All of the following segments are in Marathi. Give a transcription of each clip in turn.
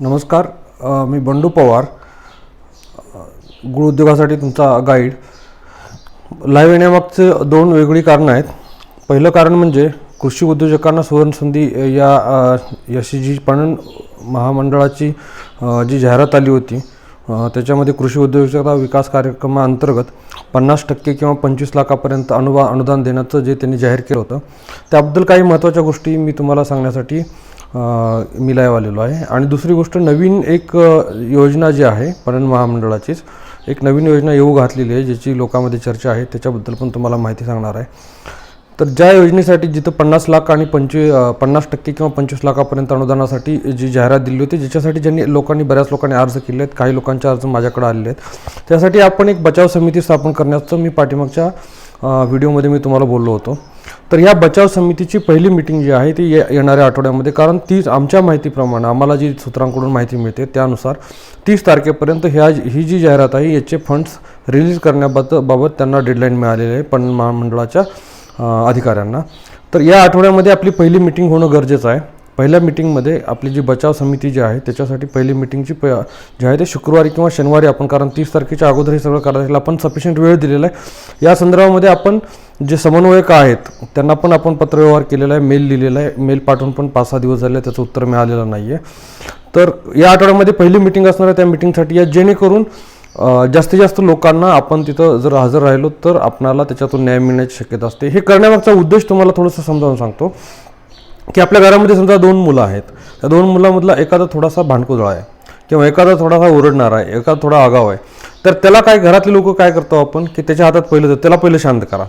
नमस्कार मी बंडू पवार. गुळ उद्योगासाठी तुमचा गाईड लाईव्ह येण्यामागचे दोन वेगळी कारणं आहेत. पहिलं कारण म्हणजे कृषी उद्योजकांना सुवर्णसंधी या याची जी पणन महामंडळाची जी जाहिरात आली होती त्याच्यामध्ये कृषी उद्योजकता विकास कार्यक्रमाअंतर्गत पन्नास टक्के किंवा पंचवीस लाखापर्यंत अनुवा अनुदान देण्याचं जे त्यांनी जाहीर केलं होतं. त्याबद्दल काही महत्त्वाच्या गोष्टी मी तुम्हाला सांगण्यासाठी मिलायव मी आलेलो आहे. आणि दुसरी गोष्ट नवीन एक योजना जी आहे पणन महामंडळाचीच एक नवीन योजना येऊ घातलेली आहे ज्याची लोकांमध्ये चर्चा आहे त्याच्याबद्दल पण तुम्हाला माहिती सांगणार आहे. तर ज्या योजनेसाठी जिथं पन्नास लाख आणि पंचवी पन्नास टक्के किंवा पंचवीस लाखापर्यंत अनुदानासाठी जी जाहिरात दिली होती ज्याच्यासाठी ज्यांनी लोकांनी बऱ्याच लोकांनी अर्ज केले आहेत काही लोकांचे अर्ज माझ्याकडे आलेले आहेत. त्यासाठी आपण एक बचाव समिती स्थापन करण्याचं मी पाठीमागच्या व्हिडिओमध्ये मी तुम्हाला बोललो होतो. तर या बचाव समितीची पहिली मिटिंग जी आहे ती ये येणाऱ्या आठवड्यामध्ये कारण तीच आमच्या माहितीप्रमाणे आम्हाला जी सूत्रांकडून माहिती मिळते त्यानुसार तीस तारखेपर्यंत ह्या ही जी जाहिरात आहे याचे फंड्स रिलीज करण्याबाबत बाबत त्यांना डेडलाईन मिळालेली आहे पण महामंडळाच्या अधिकाऱ्यांना. तर या आठवड्यामध्ये आपली पहिली मिटिंग होणं गरजेचं आहे. पहिल्या मिटिंगमध्ये आपली जी बचाव समिती जी आहे त्याच्यासाठी पहिली मिटिंगची प जी आहे ते शुक्रवारी किंवा शनिवारी आपण कारण तीस तारखेच्या अगोदर हे सगळं करायला आपण सफिशियंट वेळ दिलेला आहे. या संदर्भामध्ये आपण जे समन्वयक आहेत त्यांना पण आपण पत्रव्यवहार केलेला आहे मेल लिहिलेला आहे. मेल पाठवून पण पाच सहा दिवस झाले त्याचं उत्तर मिळालेलं नाही आहे तर या आठवड्यामध्ये पहिली मिटिंग असणार आहे त्या मिटिंगसाठी. या जेणेकरून जास्तीत जास्त लोकांना आपण तिथं जर हजर राहिलो तर आपणाला त्याच्यातून न्याय मिळण्याची शक्यता असते. हे करण्यामागचा उद्देश तुम्हाला थोडंसं समजावून सांगतो. की आपल्या घरामध्ये समजा दोन मुलं आहेत त्या दोन मुलामधला एखादा थोडासा भांडकुजळा आहे किंवा एखादा थोडासा ओरडणार आहे एखादा थोडा आगाव आहे तर त्याला काय घरातले लोक काय करतो आपण की त्याच्या हातात पहिलं त्याला पहिलं शांत करा.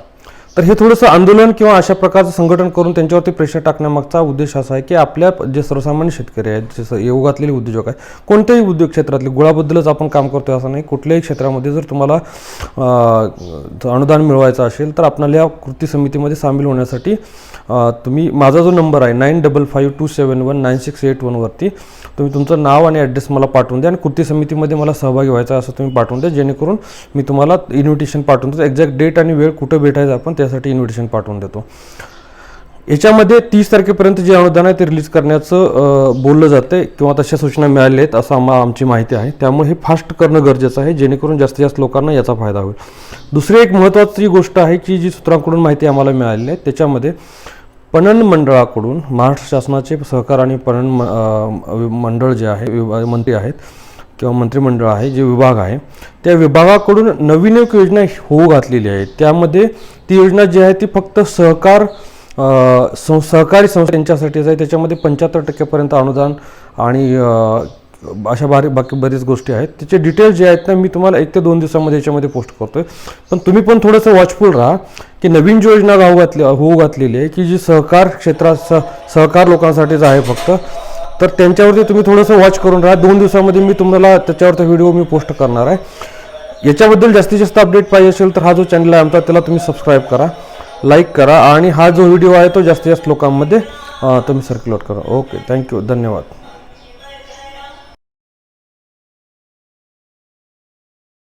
तर हे थोडंसं आंदोलन किंवा अशा प्रकारचं संघटन करून त्यांच्यावरती प्रेशर टाकण्यामागचा उद्देश असा आहे की आपल्या जे सर्वसामान्य शेतकरी आहेत जसं योगातलेले उद्योजक आहेत कोणत्याही उद्योग क्षेत्रातले गुळाबद्दलच आपण काम करतो असं नाही. कुठल्याही क्षेत्रामध्ये जर तुम्हाला अनुदान मिळवायचं असेल तर आपल्याला या कृती समितीमध्ये सामील होण्यासाठी तुम्ही माझा जो नंबर आहे nine double five two seven one nine six eight वनवरती तुम्ही तुमचं नाव आणि ॲड्रेस मला पाठवून द्या आणि कृती समितीमध्ये मला सहभागी व्हायचा असं तुम्ही पाठवून द्या जेणेकरून मी तुम्हाला इन्व्हिटेशन पाठवून देतो. एक्झॅक्ट डेट आणि वेळ कुठं भेटायचं आपण त्यासाठी इन्व्हिटेशन पाठवून देतो. याच्यामध्ये तीस तारखेपर्यंत जे अनुदान आहे ते रिलीज करण्याचं बोललं जातं किंवा तशा सूचना मिळाल्या आहेत असं आम्हा आमची माहिती आहे. त्यामुळे हे फास्ट करणं गरजेचं आहे जेणेकरून जास्तीत जास्त लोकांना याचा फायदा होईल. दुसरी एक महत्त्वाची गोष्ट आहे की जी सूत्रांकडून माहिती आम्हाला मिळालेली आहे त्याच्यामध्ये पणन मंडळाकडून महाराष्ट्र शासनाचे सहकार आणि पणन मंडळ जे आहे मंत्री आहेत किंवा मंत्रिमंडळ आहे जे विभाग आहे त्या विभागाकडून नवीन एक योजना होऊ घातलेली आहे. त्यामध्ये ती योजना जी आहे ती फक्त सहकार सं सहकारी संस्था यांच्यासाठीच आहे. त्याच्यामध्ये पंच्याहत्तर टक्क्यापर्यंत अनुदान आणि अशा बारी बाकी बरीच गोष्टी आहेत. त्याचे डिटेल्स जे आहेत ना मी तुम्हाला एक ते दोन दिवसामध्ये याच्यामध्ये पोस्ट करतो आहे पण तुम्ही पण थोडंसं वॉचफुल राहा की नवीन जी योजना गाव घातली होऊ घातलेली आहे की जी सहकार क्षेत्रात सहकार लोकांसाठीच आहे फक्त तर त्यांच्यावरती तुम्ही थोडंसं वॉच करून राहा. दोन दिवसामध्ये मी तुम्हाला त्याच्यावरचा व्हिडिओ मी पोस्ट करणार आहे. याच्याबद्दल जास्तीत जास्त अपडेट पाहिजे असेल तर हा जो चॅनल आहे आमचा त्याला तुम्ही सबस्क्राईब करा लाईक करा आणि हा जो व्हिडिओ आहे तो जास्तीत जास्त लोकांमध्ये तुम्ही सर्क्युलेट करा. ओके थँक्यू धन्यवाद.